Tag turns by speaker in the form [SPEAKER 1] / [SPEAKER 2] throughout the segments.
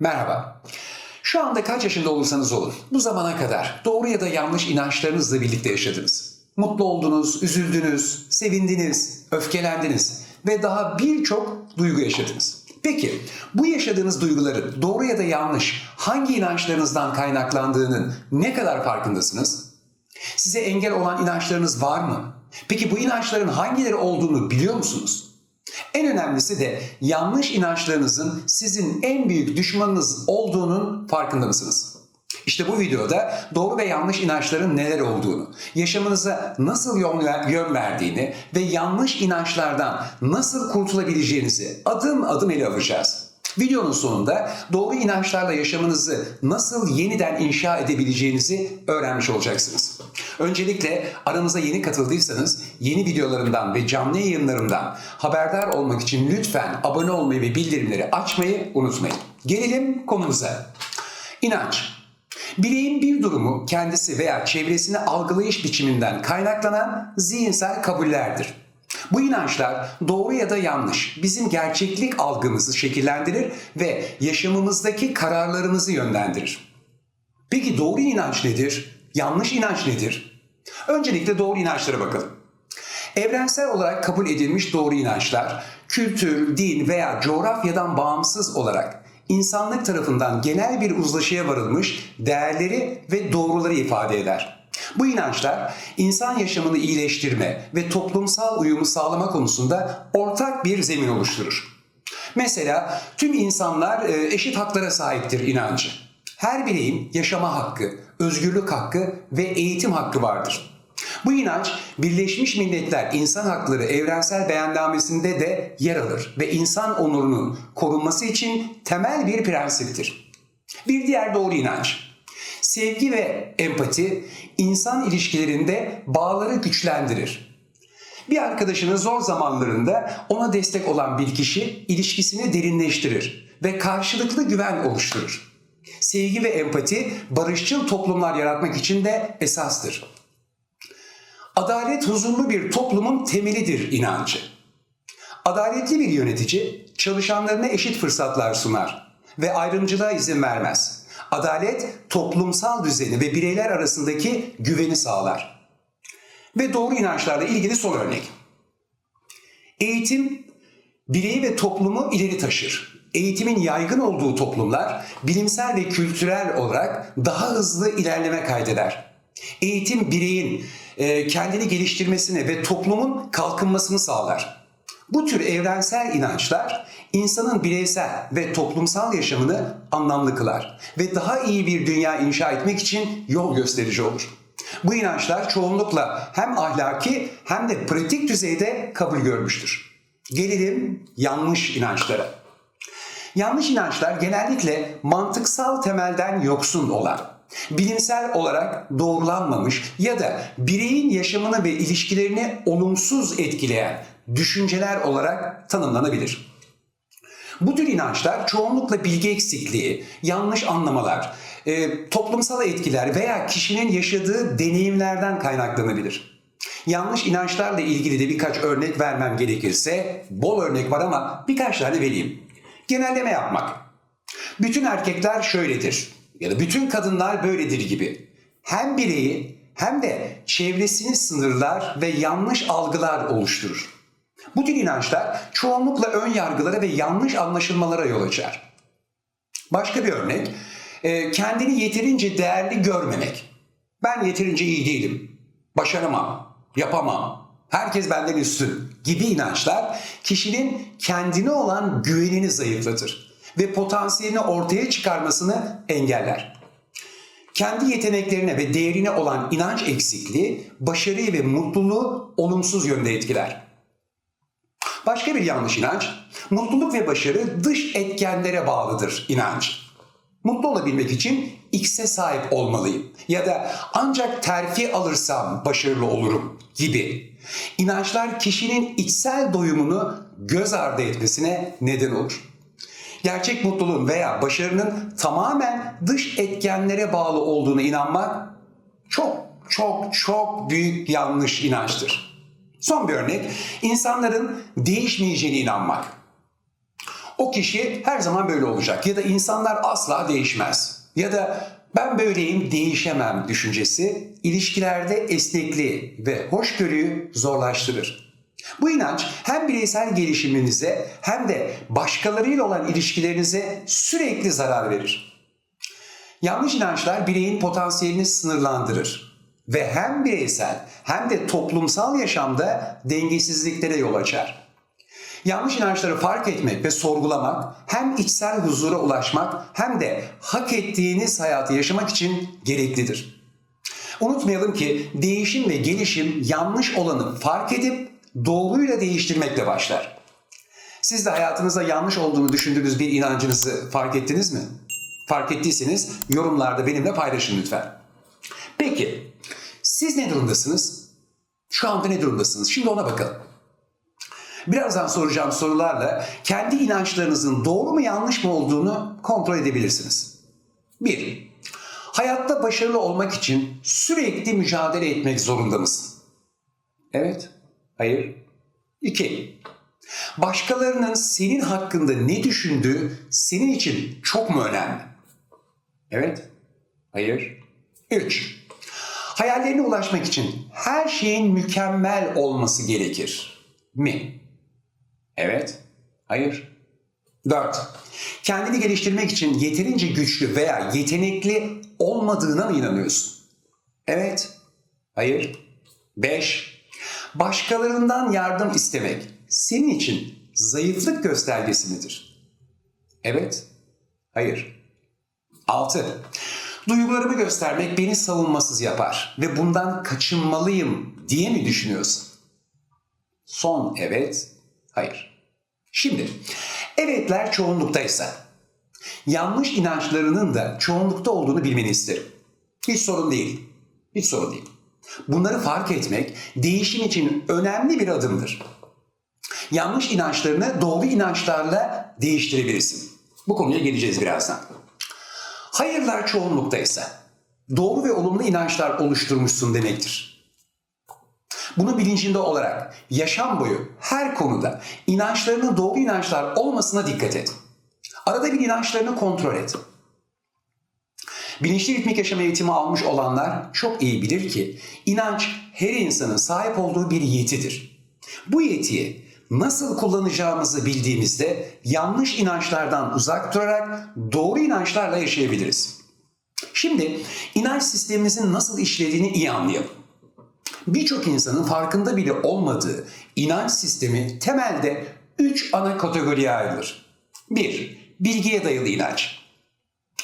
[SPEAKER 1] Merhaba. Şu anda kaç yaşında olursanız olun, bu zamana kadar doğru ya da yanlış inançlarınızla birlikte yaşadınız. Mutlu oldunuz, üzüldünüz, sevindiniz, öfkelendiniz ve daha birçok duygu yaşadınız. Peki bu yaşadığınız duyguların doğru ya da yanlış hangi inançlarınızdan kaynaklandığının ne kadar farkındasınız? Size engel olan inançlarınız var mı? Peki bu inançların hangileri olduğunu biliyor musunuz? En önemlisi de yanlış inançlarınızın sizin en büyük düşmanınız olduğunun farkında mısınız? İşte bu videoda doğru ve yanlış inançların neler olduğunu, yaşamınıza nasıl yön, verdiğini ve yanlış inançlardan nasıl kurtulabileceğinizi adım adım ele alacağız. Videonun sonunda doğru inançlarla yaşamınızı nasıl yeniden inşa edebileceğinizi öğrenmiş olacaksınız. Öncelikle aramıza yeni katıldıysanız yeni videolarımdan ve canlı yayınlarımdan haberdar olmak için lütfen abone olmayı ve bildirimleri açmayı unutmayın. Gelelim konumuza. İnanç. Bireyin bir durumu kendisi veya çevresini algılayış biçiminden kaynaklanan zihinsel kabullerdir. Bu inançlar doğru ya da yanlış bizim gerçeklik algımızı şekillendirir ve yaşamımızdaki kararlarımızı yönlendirir. Peki doğru inanç nedir? Yanlış inanç nedir? Öncelikle doğru inançlara bakalım. Evrensel olarak kabul edilmiş doğru inançlar, kültür, din veya coğrafyadan bağımsız olarak insanlık tarafından genel bir uzlaşıya varılmış değerleri ve doğruları ifade eder. Bu inançlar insan yaşamını iyileştirme ve toplumsal uyumu sağlama konusunda ortak bir zemin oluşturur. Mesela tüm insanlar e, eşit haklara sahiptir inancı. Her bireyin yaşama hakkı, özgürlük hakkı ve eğitim hakkı vardır. Bu inanç Birleşmiş Milletler İnsan Hakları Evrensel Beyannamesi'nde de yer alır ve insan onurunun korunması için temel bir prensiptir. Bir diğer doğru inanç. Sevgi ve empati insan ilişkilerinde bağları güçlendirir. Bir arkadaşının zor zamanlarında ona destek olan bir kişi ilişkisini derinleştirir ve karşılıklı güven oluşturur. Sevgi ve empati barışçıl toplumlar yaratmak için de esastır. Adalet huzurlu bir toplumun temelidir inancı. Adaletli bir yönetici çalışanlarına eşit fırsatlar sunar ve ayrımcılığa izin vermez. Adalet toplumsal düzeni ve bireyler arasındaki güveni sağlar. Ve doğru inançlarla ilgili son örnek. Eğitim bireyi ve toplumu ileri taşır. Eğitimin yaygın olduğu toplumlar bilimsel ve kültürel olarak daha hızlı ilerleme kaydeder. Eğitim bireyin e, kendini geliştirmesine ve toplumun kalkınmasını sağlar. Bu tür evrensel inançlar insanın bireysel ve toplumsal yaşamını anlamlı kılar ve daha iyi bir dünya inşa etmek için yol gösterici olur. Bu inançlar çoğunlukla hem ahlaki hem de pratik düzeyde kabul görmüştür. Gelelim yanlış inançlara. Yanlış inançlar genellikle mantıksal temelden yoksun olan, bilimsel olarak doğrulanmamış ya da bireyin yaşamını ve ilişkilerini olumsuz etkileyen düşünceler olarak tanımlanabilir. Bu tür inançlar çoğunlukla bilgi eksikliği, yanlış anlamalar, e, toplumsal etkiler veya kişinin yaşadığı deneyimlerden kaynaklanabilir. Yanlış inançlarla ilgili de birkaç örnek vermem gerekirse, bol örnek var ama birkaç tane vereyim. Genelleme yapmak. Bütün erkekler şöyledir ya da bütün kadınlar böyledir gibi. Hem bireyi hem de çevresini sınırlar ve yanlış algılar oluşturur. Bu tür inançlar çoğunlukla ön yargılara ve yanlış anlaşılmalara yol açar. Başka bir örnek, e, kendini yeterince değerli görmemek. Ben yeterince iyi değilim, başaramam, yapamam, herkes benden üstün gibi inançlar kişinin kendine olan güvenini zayıflatır ve potansiyelini ortaya çıkarmasını engeller. Kendi yeteneklerine ve değerine olan inanç eksikliği başarıyı ve mutluluğu olumsuz yönde etkiler. Başka bir yanlış inanç, mutluluk ve başarı dış etkenlere bağlıdır inanç. Mutlu olabilmek için X'e sahip olmalıyım ya da ancak terfi alırsam başarılı olurum gibi. İnançlar kişinin içsel doyumunu göz ardı etmesine neden olur. Gerçek mutluluğun veya başarının tamamen dış etkenlere bağlı olduğuna inanmak çok çok çok büyük yanlış inançtır. Son bir örnek, insanların değişmeyeceğine inanmak. o kişi her zaman böyle olacak ya da insanlar asla değişmez ya da ben böyleyim değişemem düşüncesi ilişkilerde esnekliği ve hoşgörüyü zorlaştırır. Bu inanç hem bireysel gelişiminize hem de başkalarıyla olan ilişkilerinize sürekli zarar verir. Yanlış inançlar bireyin potansiyelini sınırlandırır ve hem bireysel hem de toplumsal yaşamda dengesizliklere yol açar. Yanlış inançları fark etmek ve sorgulamak hem içsel huzura ulaşmak hem de hak ettiğiniz hayatı yaşamak için gereklidir. Unutmayalım ki değişim ve gelişim yanlış olanı fark edip doğruyla değiştirmekle başlar. Siz de hayatınızda yanlış olduğunu düşündüğünüz bir inancınızı fark ettiniz mi? Fark ettiyseniz yorumlarda benimle paylaşın lütfen. Peki, siz ne durumdasınız? Şu anda ne durumdasınız? Şimdi ona bakalım. Birazdan soracağım sorularla kendi inançlarınızın doğru mu yanlış mı olduğunu kontrol edebilirsiniz. 1. Hayatta başarılı olmak için sürekli mücadele etmek zorunda mısın? Evet. Hayır. 2. Başkalarının senin hakkında ne düşündüğü senin için çok mu önemli? Evet. Hayır. 3. Hayallerine ulaşmak için her şeyin mükemmel olması gerekir mi? Evet. Hayır. 4. Kendini geliştirmek için yeterince güçlü veya yetenekli olmadığına mı inanıyorsun? Evet. Hayır. 5. Başkalarından yardım istemek senin için zayıflık göstergesi midir? Evet. Hayır. 6. Duygularımı göstermek beni savunmasız yapar ve bundan kaçınmalıyım diye mi düşünüyorsun? Son evet, hayır. Şimdi evetler çoğunluktaysa yanlış inançlarının da çoğunlukta olduğunu bilmeni isterim. Hiç sorun değil. Hiç sorun değil. Bunları fark etmek değişim için önemli bir adımdır. Yanlış inançlarını doğru inançlarla değiştirebilirsin. Bu konuya geleceğiz birazdan. Hayırlar çoğunluktaysa doğru ve olumlu inançlar oluşturmuşsun demektir. Bunu bilincinde olarak yaşam boyu her konuda inançlarının doğru inançlar olmasına dikkat et. Arada bir inançlarını kontrol et. Bilinçli ritmik yaşam eğitimi almış olanlar çok iyi bilir ki inanç her insanın sahip olduğu bir yetidir. Bu yetiyi nasıl kullanacağımızı bildiğimizde yanlış inançlardan uzak durarak doğru inançlarla yaşayabiliriz. Şimdi inanç sistemimizin nasıl işlediğini iyi anlayalım. Birçok insanın farkında bile olmadığı inanç sistemi temelde 3 ana kategoriye ayrılır. 1. Bilgiye dayalı inanç.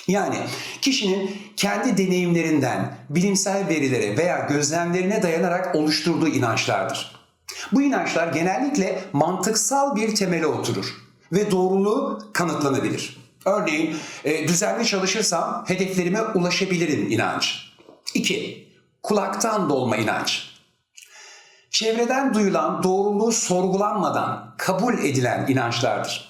[SPEAKER 1] Yani kişinin kendi deneyimlerinden, bilimsel verilere veya gözlemlerine dayanarak oluşturduğu inançlardır. Bu inançlar genellikle mantıksal bir temele oturur ve doğruluğu kanıtlanabilir. Örneğin e, düzenli çalışırsam hedeflerime ulaşabilirim inanç. 2. Kulaktan dolma inanç. Çevreden duyulan doğruluğu sorgulanmadan kabul edilen inançlardır.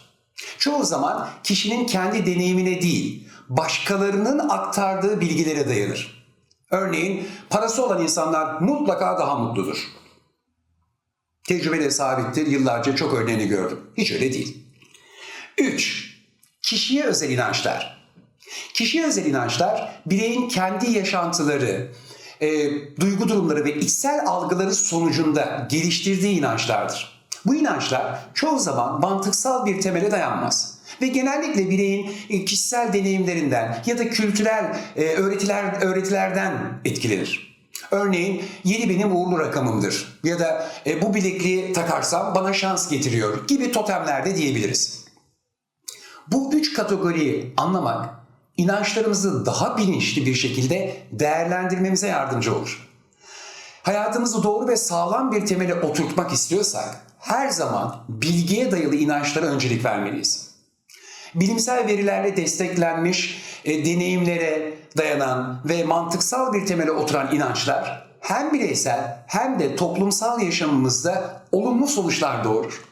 [SPEAKER 1] Çoğu zaman kişinin kendi deneyimine değil, başkalarının aktardığı bilgilere dayanır. Örneğin parası olan insanlar mutlaka daha mutludur. Tecrübeleri sabittir. Yıllarca çok örneğini gördüm. Hiç öyle değil. 3. Kişiye özel inançlar. Kişiye özel inançlar bireyin kendi yaşantıları, e, duygu durumları ve içsel algıları sonucunda geliştirdiği inançlardır. Bu inançlar çoğu zaman mantıksal bir temele dayanmaz ve genellikle bireyin e, kişisel deneyimlerinden ya da kültürel e, öğretiler öğretilerden etkilenir. Örneğin 7 benim uğurlu rakamımdır ya da e, bu bilekliği takarsam bana şans getiriyor gibi totemlerde diyebiliriz. Bu üç kategoriyi anlamak inançlarımızı daha bilinçli bir şekilde değerlendirmemize yardımcı olur. Hayatımızı doğru ve sağlam bir temele oturtmak istiyorsak her zaman bilgiye dayalı inançlara öncelik vermeliyiz. Bilimsel verilerle desteklenmiş e, deneyimlere dayanan ve mantıksal bir temele oturan inançlar hem bireysel hem de toplumsal yaşamımızda olumlu sonuçlar doğurur.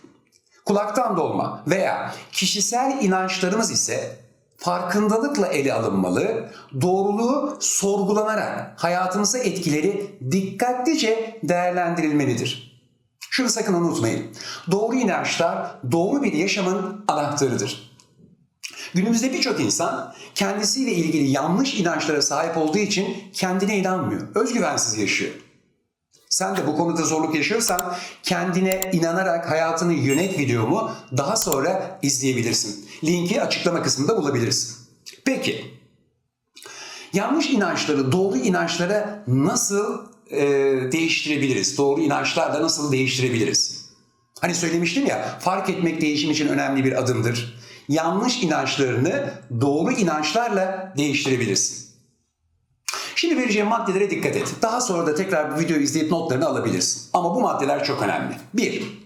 [SPEAKER 1] Kulaktan dolma veya kişisel inançlarımız ise farkındalıkla ele alınmalı, doğruluğu sorgulanarak hayatımıza etkileri dikkatlice değerlendirilmelidir. Şunu sakın unutmayın. Doğru inançlar doğru bir yaşamın anahtarıdır. Günümüzde birçok insan kendisiyle ilgili yanlış inançlara sahip olduğu için kendine inanmıyor. Özgüvensiz yaşıyor. Sen de bu konuda zorluk yaşıyorsan kendine inanarak hayatını yönet videomu daha sonra izleyebilirsin. Linki açıklama kısmında bulabilirsin. Peki yanlış inançları doğru inançlara nasıl e, değiştirebiliriz? Doğru inançlarla nasıl değiştirebiliriz? Hani söylemiştim ya fark etmek değişim için önemli bir adımdır. Yanlış inançlarını doğru inançlarla değiştirebilirsin. Şimdi vereceğim maddelere dikkat et. Daha sonra da tekrar bu videoyu izleyip notlarını alabilirsin. Ama bu maddeler çok önemli. 1.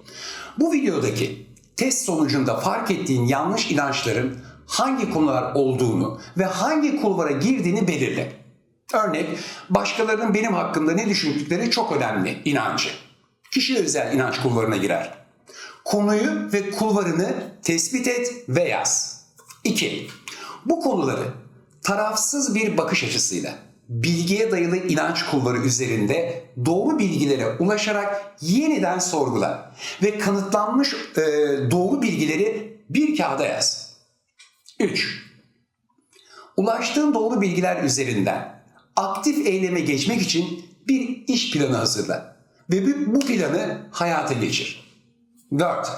[SPEAKER 1] Bu videodaki test sonucunda fark ettiğin yanlış inançların hangi konular olduğunu ve hangi kulvara girdiğini belirle. Örnek, başkalarının benim hakkında ne düşündükleri çok önemli inancı. Kişi özel inanç kulvarına girer. Konuyu ve kulvarını tespit et ve yaz. 2. Bu konuları tarafsız bir bakış açısıyla bilgiye dayalı inanç kulvarı üzerinde doğru bilgilere ulaşarak yeniden sorgula ve kanıtlanmış e, doğru bilgileri bir kağıda yaz. 3. Ulaştığın doğru bilgiler üzerinden aktif eyleme geçmek için bir iş planı hazırla ve bu- planı hayata geçir. 4.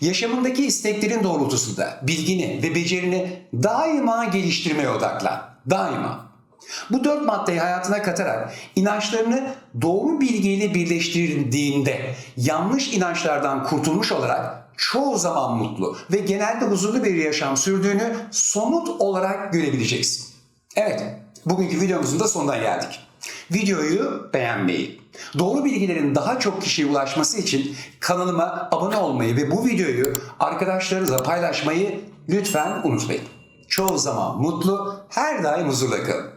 [SPEAKER 1] Yaşamındaki isteklerin doğrultusunda bilgini ve becerini daima geliştirmeye odaklan. Daima. Bu dört maddeyi hayatına katarak inançlarını doğru bilgiyle birleştirdiğinde yanlış inançlardan kurtulmuş olarak çoğu zaman mutlu ve genelde huzurlu bir yaşam sürdüğünü somut olarak görebileceksin. Evet, bugünkü videomuzun da sonuna geldik. Videoyu beğenmeyi, doğru bilgilerin daha çok kişiye ulaşması için kanalıma abone olmayı ve bu videoyu arkadaşlarınızla paylaşmayı lütfen unutmayın. Çoğu zaman mutlu, her daim huzurla kalın.